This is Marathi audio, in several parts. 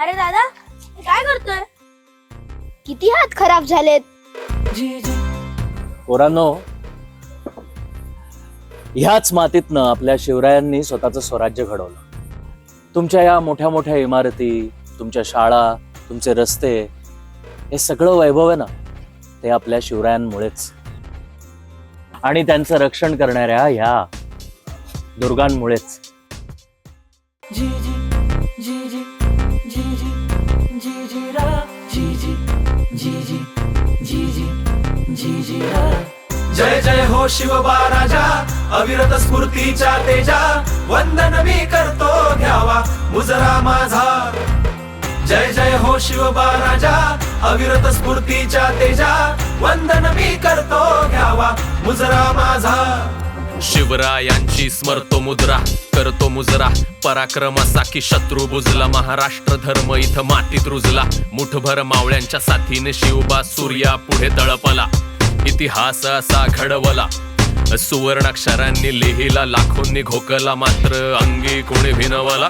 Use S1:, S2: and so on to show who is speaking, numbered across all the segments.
S1: अरे दादा काय करतोय? किती हात खराब झालेत?
S2: पोरांनो ह्याच मातीतनं आपल्या शिवरायांनी स्वतःचं स्वराज्य घडवलं. तुमच्या या मोठ्या मोठ्या इमारती तुमच्या शाळा तुमचे रस्ते हे सगळं वैभव आहे ना? ते आपल्या शिवरायांमुळेच. आणि त्यांचं रक्षण करणाऱ्या ह्या दुर्गांमुळेच.
S3: जय जय हो शिवबा राजा अविरत स्फूर्तीच्या तेजा. वंदन मी करतो घ्यावा मुजरा माझा. जय जय हो शिवबा राजा अविरत स्फूर्तीच्या तेजा. वंदन मी करतो घ्यावा मुजरा माझा. शिवरायांची स्मरतो मुद्रा करतो मुजरा. पराक्रमाचा की शत्रू बुजला महाराष्ट्र धर्म इथं मातीत रुजला. मुठभर मावळ्यांच्या साथीने शिवबा सूर्या पुढे तळपला. इतिहास असा घडवला. सुवर्णाक्षरांनी लिहिला लाखोंनी घोकला मात्र अंगी कोणी भिनवला.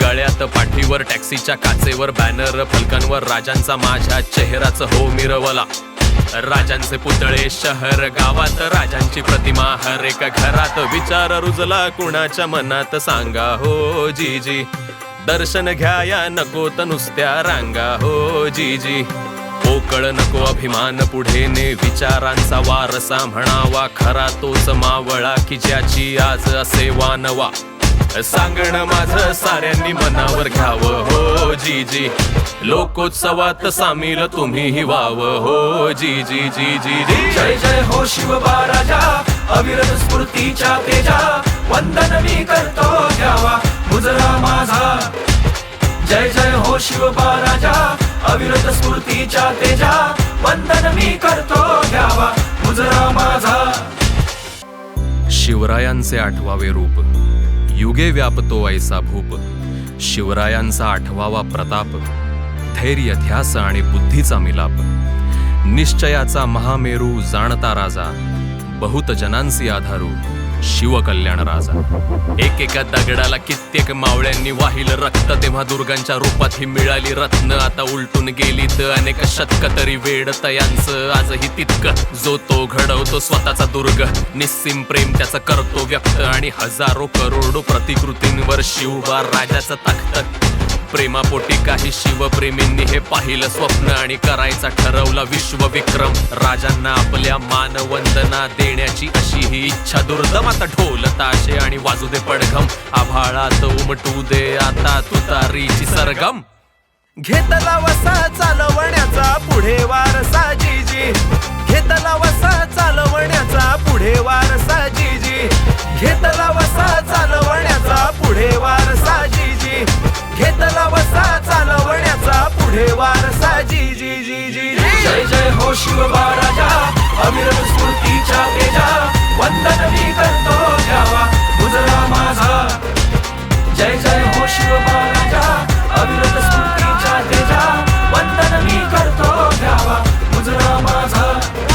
S3: गळ्यात पाठीवर टॅक्सीच्या काचेवर बॅनर फलकांवर राजांचा माझ्या चेहराच हो मिरवला. राजांचे पुतळे शहर गावात राजांची प्रतिमा हर एका घरात विचार रुजला कुणाच्या मनात सांगा हो जी जी दर्शन घ्या या नको तर नुसत्या रांगा हो जी जी पोकळ नको अभिमान पुढे ने विचारांचा वारसा म्हणावा खरा तोच मावळा की ज्याची आज असे वानवा सांगणं माझं साऱ्यांनी मनावर घ्यावं. हो जी जी. लोकोत्सवात सामील तुम्हीही व्हावं. हो जी जी जी जी जी. जय जय हो शिवबा राजा अविरत स्फूर्तीच्या तेजा. वंदन मी करतो घ्यावा मुजरा माझा. जय जय हो शिवबा राजा अविरत स्फूर्तीच्या तेजा. वंदन मी करतो घ्यावा मुजरा माझा. शिवरायांचे आठवावे रूप. युगे व्यापतो ऐसा भूप. शिवरायांचा आठवावा प्रताप धैर्य ध्यास आणि बुद्धीचा मिलाप. निश्चयाचा महामेरू जाणता राजा बहुत जनांसी आधारू. शिवकल्याण राजा. एकेका दगडाला कित्येक मावळ्यांनी वाहिलं रक्त तेव्हा दुर्गांच्या रूपात ही मिळाली रत्न. आता उलटून गेली तर अनेक शतक तरी वेड तयांचं. आजही तितकं जो तो घडवतो स्वतःचा दुर्ग. निस्सिम प्रेम त्याचं करतो व्यक्त आणि हजारो करोडो प्रतिकृतींवर शिवबार राजाचं तख्त. प्रेमापोटी काही शिवप्रेमींनी हे पाहिलं स्वप्न आणि करायचा ठरवला विश्वविक्रम. राजांना आपल्या मानवंदना देण्याची अशी ही इच्छा दुर्दम आता ढोल ताशे आणि वाजू दे पडघम. आभाळात उमटू दे आता तुतारीची सरगम. घेतला वसा चालवण्याचा पुढे वारसा जीजी. घेतला वसा चालवण्याचा पुढे वारसा जीजी. घेतला वसा चालवण्याचा जय हो शिव बाळाजा अविर स्मृतीच्या तेजा वंदन मी करतो द्यावा गुजरा माझा. जय जय हो शिव बाळाजा अविरत स्मृतीच्या तेजा वंदन मी करतो द्यावा गुजरा माझा. हो